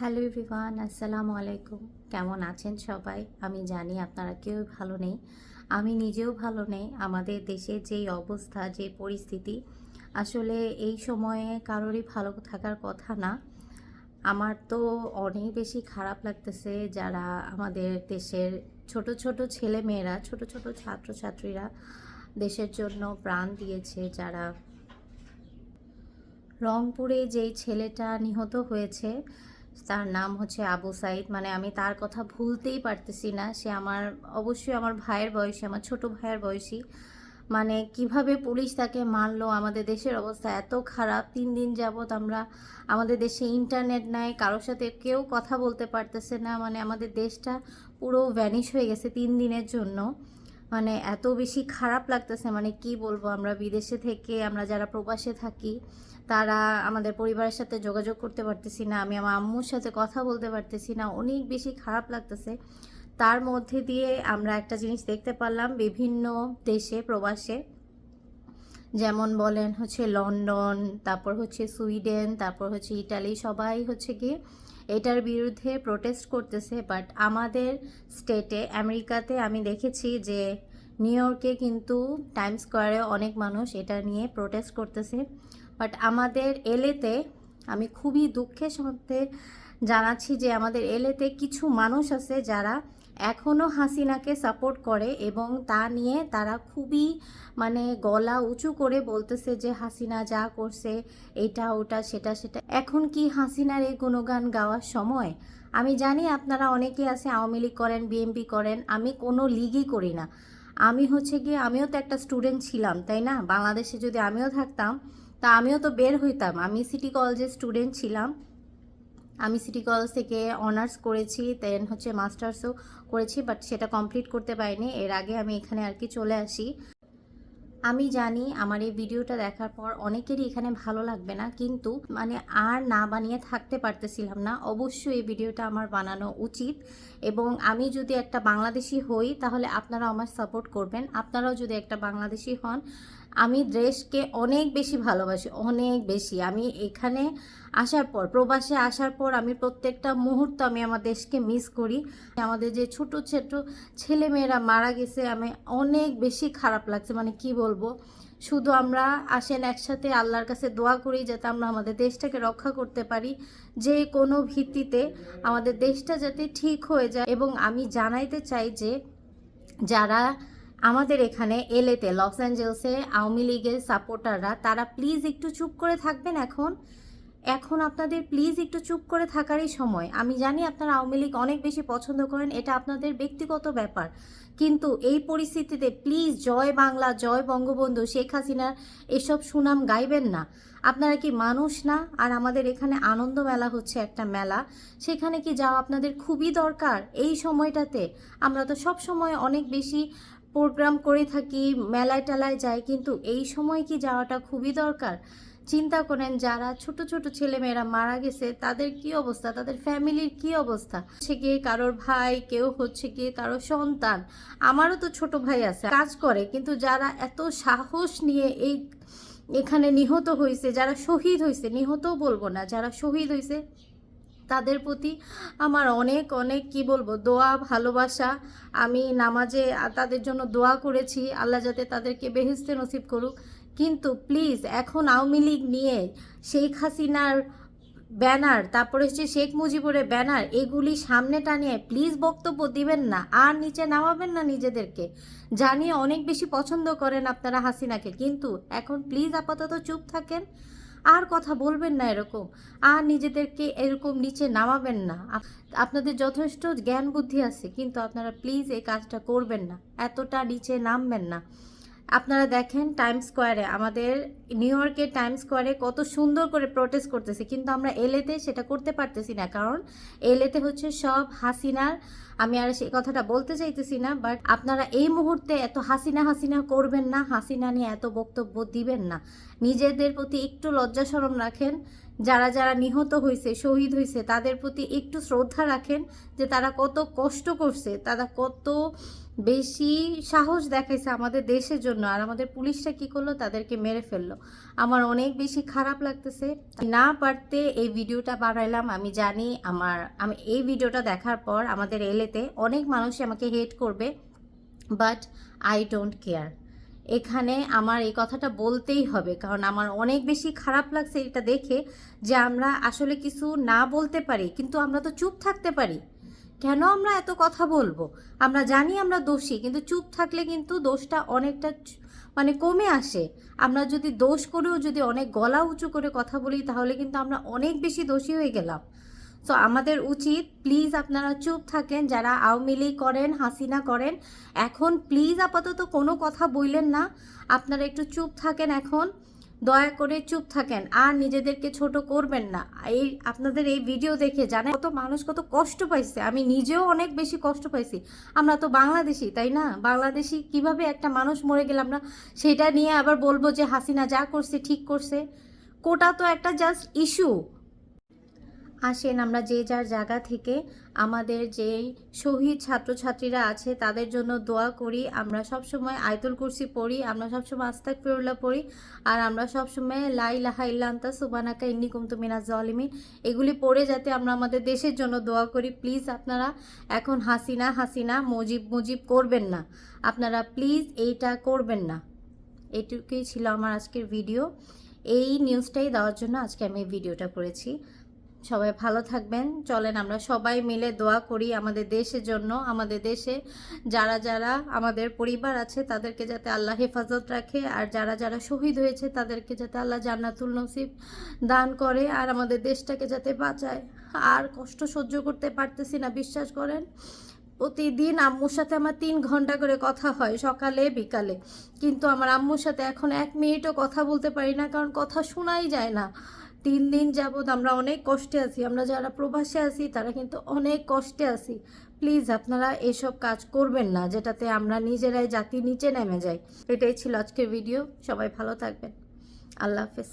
Hello everyone, আসসালামু আলাইকুম। কেমন আছেন সবাই? আমি জানি আপনারা কেউ ভালো নেই। আমি নিজেও ভালো নেই। আমাদের দেশের যেই অবস্থা, যে পরিস্থিতি, আসলে এই সময়ে কারোরই ভালো থাকার কথা না। আমার তো অনেক বেশি খারাপ লাগতেছে যারা আমাদের দেশের ছোট ছোট ছেলে মেয়েরা ছোট ছোট ছাত্রছাত্রীরা দেশের জন্য প্রাণ দিয়েছে, যারা রংপুরে যেই ছেলেটা নিহত হয়েছে তার নাম হচ্ছে আবু সাইদ। মানে আমি তার কথা ভুলতেই পারতেছি না। সে আমার, অবশ্যই আমার ভাইয়ের বয়সী, আমার ছোট ভাইয়ের বয়সী। মানে কীভাবে পুলিশ তাকে মারলো, আমাদের দেশের অবস্থা এত খারাপ। তিন দিন যাবৎ আমরা, আমাদের দেশে ইন্টারনেট নাই, কারোর সাথে কেউ কথা বলতে পারতেছে না। মানে আমাদের দেশটা পুরো ভ্যানিশ হয়ে গেছে তিন দিনের জন্য। মানে এত বেশি খারাপ লাগতেছে মানে কি বলব? আমরা বিদেশে থেকে, আমরা যারা প্রবাসে থাকি, তারা আমাদের পরিবারের সাথে যোগাযোগ করতে পারতেছি না, আমি আমার আম্মুর সাথে কথা বলতে পারতেছি না, অনেক বেশি খারাপ লাগতেছে। তার মধ্যে দিয়ে আমরা একটা জিনিস দেখতে পারলাম, বিভিন্ন দেশে, প্রবাসে, যেমন বলেন হচ্ছে লন্ডন, তারপর হচ্ছে সুইডেন, তারপর হচ্ছে ইটালি, সবাই হচ্ছে কি এটার বিরুদ্ধে প্রোটেস্ট করতেছে বাট আমাদের স্টেটে আমেরিকাতে আমি দেখেছি যে নিউ ইয়র্কে কিন্তু টাইম স্কোয়ারে অনেক মানুষ এটা নিয়ে প্রোটেস্ট করতেছে। বাট আমাদের এলেতে আমি খুবই দুঃখের সাথে জানাচ্ছি যে আমাদের এলেতে কিছু মানুষ আছে যারা এখনও হাসিনাকে সাপোর্ট করে এবং তা নিয়ে তারা খুবই মানে গলা উঁচু করে বলতেছে যে হাসিনা যা করছে, এটা, ওটা, সেটা সেটা। এখন কি হাসিনার এই গুণগান গাওয়ার সময়? আমি জানি আপনারা অনেকে আছে, আওয়ামী লীগ করেন বিএমপি করেন, আমি কোনো লিগই করি না। আমি হচ্ছে গিয়ে, আমিও তো একটা স্টুডেন্ট ছিলাম, তাই না? বাংলাদেশে যদি আমিও থাকতাম, তা আমিও তো বের হইতাম। আমি সিটি কলেজের স্টুডেন্ট ছিলাম। আমি সিটি কলেজ থেকে অনার্স করেছি দেন হচ্ছে মাস্টার্সও করেছি বাট সেটা কমপ্লিট করতে পারিনি। এর আগে আমি এখানে আর কি চলে আসি। আমি জানি আমার এই ভিডিওটা দেখার পর অনেকেরই এখানে ভালো লাগবে না, কিন্তু মানে আর না বানিয়ে থাকতে পারতেছিলাম না। অবশ্যই এই ভিডিওটা আমার বানানো উচিত। এবং আমি যদি একটা বাংলাদেশি হই, তাহলে আপনারা আমার সাপোর্ট করবেন। আপনারাও যদি একটা বাংলাদেশি হন আমি দেশকে অনেক বেশি ভালোবাসি, অনেক বেশি। আমি এখানে আসার পর, প্রবাসে আসার পর আমি প্রত্যেকটা মুহূর্ত আমি আমার দেশকে মিস করি। আমাদের যে ছোট ছোট ছেলে মেয়েরা মারা গেছে, আমি অনেক বেশি খারাপ লাগছে। মানে কি বলব? শুধু আমরা আসেন একসাথে আল্লাহর কাছে দোয়া করি যাতে আমরা আমাদের দেশটাকে রক্ষা করতে পারি। যে কোনো ভিত্তিতে আমাদের দেশটা যাতে ঠিক হয়ে যায়। এবং আমি জানাইতে চাই যে যারা আমাদের এখানে এলেতে লস অ্যাঞ্জেলসে আওয়ামী লীগের সাপোর্টাররা, তারা প্লিজ একটু চুপ করে থাকবেন এখন। এখন আপনাদের প্লিজ একটু চুপ করে থাকারই সময়। আমি জানি আপনারা আওয়ামী লীগ অনেক বেশি পছন্দ করেন, এটা আপনাদের ব্যক্তিগত ব্যাপার। কিন্তু এই পরিস্থিতিতে প্লিজ জয় বাংলা, জয় বঙ্গবন্ধু, শেখ হাসিনার এসব সুনাম গাইবেন না। আপনারা কি মানুষ না? আর আমাদের এখানে আনন্দ মেলা হচ্ছে একটা মেলা। সেখানে কি যাওয়া আপনাদের খুবই দরকার? এই সময়টাতে আমরা তো সব সময় অনেক বেশি প্রোগ্রাম করে থাকি, মেলায় টেলায় যাই, কিন্তু এই সময় কি যাওয়াটা খুবই দরকার? চিন্তা করেন যারা ছোট ছোট ছেলেমেয়েরা মারা গেছে, তাদের কি অবস্থা? তাদের ফ্যামিলির কি অবস্থা? হচ্ছে গিয়ে কারোর ভাই, কেউ হচ্ছে গিয়ে কারোর সন্তান। আমারও তো ছোট ভাই আছে, কাজ করে, কিন্তু যারা এত সাহস নিয়ে এই এখানে নিহত হয়েছে যারা শহীদ হয়েছে নিহতও বলব না, যারা শহীদ হয়েছে তাদের প্রতি আমার অনেক অনেক, কি বলব, দোয়া, ভালোবাসা। আমি নামাজে তাদের জন্য দোয়া করেছি, আল্লাহ যাতে তাদেরকে বেহেস্তে নসিব করুক। কিন্তু প্লিজ এখন আওয়ামী লীগ নিয়ে শেখ হাসিনার ব্যানার, তারপরে হচ্ছে শেখ মুজিবুরের ব্যানার, এগুলি সামনে টানিয়ে প্লিজ বক্তব্য দিবেন না, আর নিচে নামাবেন না নিজেদেরকে। জানিয়ে অনেক বেশি পছন্দ করেন আপনারা হাসিনাকে। কিন্তু এখন প্লিজ আপাতত চুপ থাকেন। আর কথা বলবেন না এরকম। আর নিজেদেরকে এরকম নিচে নামাবেন না। আপনাদের যথেষ্ট জ্ঞান বুদ্ধি আছে, কিন্তু আপনারা প্লিজ এই কাজটা করবেন না। এতটা নিচে নামবেন না। আপনারা দেখেন টাইম স্কোয়ারে আমাদের নিউ ইয়র্কের টাইম স্কোয়ারে কত সুন্দর করে প্রোটেস্ট করতেছে, কিন্তু আমরা এলেতে সেটা করতে পারতেছি না, কারণ এলেতে হচ্ছে সব হাসিনার, আমি আর সেই কথাটা বলতে চাইতেছি না বাট আপনারা এই মুহূর্তে এত হাসিনা হাসিনা করবেন না, হাসিনা নিয়ে এত বক্তব্য দিবেন না। নিজেদের প্রতি একটু লজ্জা শরম রাখেন, যারা যারা নিহত হয়েছে শহীদ হয়েছে তাদের প্রতি একটু শ্রদ্ধা রাখেন যে তারা কত কষ্ট করছে, তারা কত বেশি সাহস দেখাইছে আমাদের দেশের জন্য। আর আমাদের পুলিশরা কি করল? তাদেরকে মেরে ফেলল। আমার অনেক বেশি খারাপ লাগতেছে। না পারতে এই ভিডিওটা বানাইলাম। আমি জানি আমার, আমি এই ভিডিওটা দেখার পর আমাদের এলেতে অনেক মানুষই আমাকে হেট করবে বাট আই ডোন্ট কেয়ার এখানে আমার এই কথাটা বলতেই হবে। কারণ আমার অনেক বেশি খারাপ লাগছে এটা দেখে যে আমরা আসলে কিছু না বলতে পারি, কিন্তু আমরা তো চুপ থাকতে পারি। কেন আমরা এত কথা বলব? আমরা জানি আমরা দোষী, কিন্তু চুপ থাকলে কিন্তু দোষটা অনেকটা মানে কমে আসে। আমরা যদি দোষ করেও যদি অনেক গলা উঁচু করে কথা বলি, তাহলে কিন্তু আমরা অনেক বেশি দোষী হয়ে গেলাম। তো আমাদের উচিত প্লিজ আপনারা চুপ থাকেন, যারা আওয়ামী লীগ করেন, হাসিনা করেন, এখন প্লিজ আপাতত কোনো কথা বললেন না। আপনারা একটু চুপ থাকেন এখন, দয়া করে চুপ থাকেন, আর নিজেদেরকে ছোট করবেন না। এই, আপনাদের এই ভিডিও দেখে জানেন কত মানুষ কত কষ্ট পাইছে। আমি নিজেও অনেক বেশি কষ্ট পাইছি। আমরা তো বাংলাদেশি, তাই না? বাংলাদেশি কীভাবে একটা মানুষ মরে গেলাম না সেটা নিয়ে আবার বলব যে হাসিনা যা করছে, ঠিক করছে। কোটা তো একটা জাস্ট ইস্যু আসেন। আমরা যে যার জায়গা থেকে আমাদের যেই শহীদ ছাত্রছাত্রীরা আছে, তাদের জন্য দোয়া করি। আমরা সব সময় আয়তুল কুরসি পড়ি, আমরা সবসময় আস্তাক ফিরুল্লাহ পড়ি, আর আমরা সবসময় লাই লাহা ইল্লান্তা সুবানাকা ইন্নি কুমতু মিনাজ জালিমিন। এগুলি পড়ে যাতে আমরা আমাদের দেশের জন্য দোয়া করি। প্লিজ আপনারা এখন হাসিনা হাসিনা, মুজিব মুজিব করবেন না। আপনারা প্লিজ এইটা করবেন না। এটুকুই ছিল আমার আজকের ভিডিও। এই নিউজটাই দেওয়ার জন্য আজকে আমি এই ভিডিওটা করেছি। সবাই ভালো থাকবেন। চলেন আমরা সবাই মিলে দোয়া করি আমাদের দেশের জন্য, আমাদের দেশে। যারা যারা আমাদের পরিবার আছে, তাদেরকে যাতে আল্লাহ হেফাজত রাখে। আর যারা যারা শহীদ হয়েছে, তাদেরকে যাতে আল্লাহ জান্নাতুল নসিব দান করে। আর আমাদের দেশটাকে যাতে বাঁচায়। আর কষ্ট সহ্য করতে পারতেছি না, বিশ্বাস করেন। প্রতিদিন আম্মুর সাথে আমার তিন ঘণ্টা করে কথা হয়, সকালে, বিকালে। কিন্তু আমার আম্মুর সাথে এখন এক মিনিটও কথা বলতে পারি না, কারণ কথা শোনাই যায় না। তিন দিন যাবৎ আমরা অনেক কষ্টে আছি, আমরা যারা প্রবাসে আছি তারা কিন্তু অনেক কষ্টে আছি। প্লিজ আপনারা এসব কাজ করবেন না যেটাতে আমরা নিজেরাই জাতি নিচে নেমে যাই। এটাই ছিল আজকের ভিডিও, সবাই ভালো থাকবেন। আল্লাহ হাফেজ।